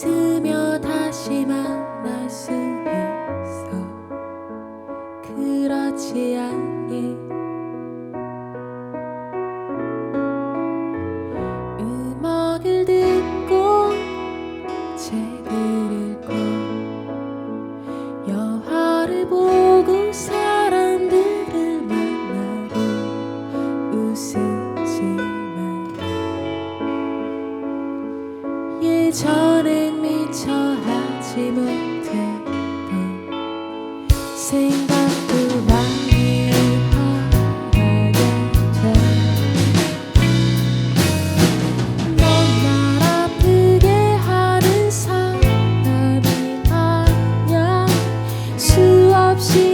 웃으며 다시 만날 수 있어. 그렇지 않니? 음악을 듣고 책을 읽고 영화를 보고 사람들을 만나고 웃으지만 예전에 미처 하지 못했던 생각도 많이 하게 돼넌날 아프게 하는 사람이 아냐 수없이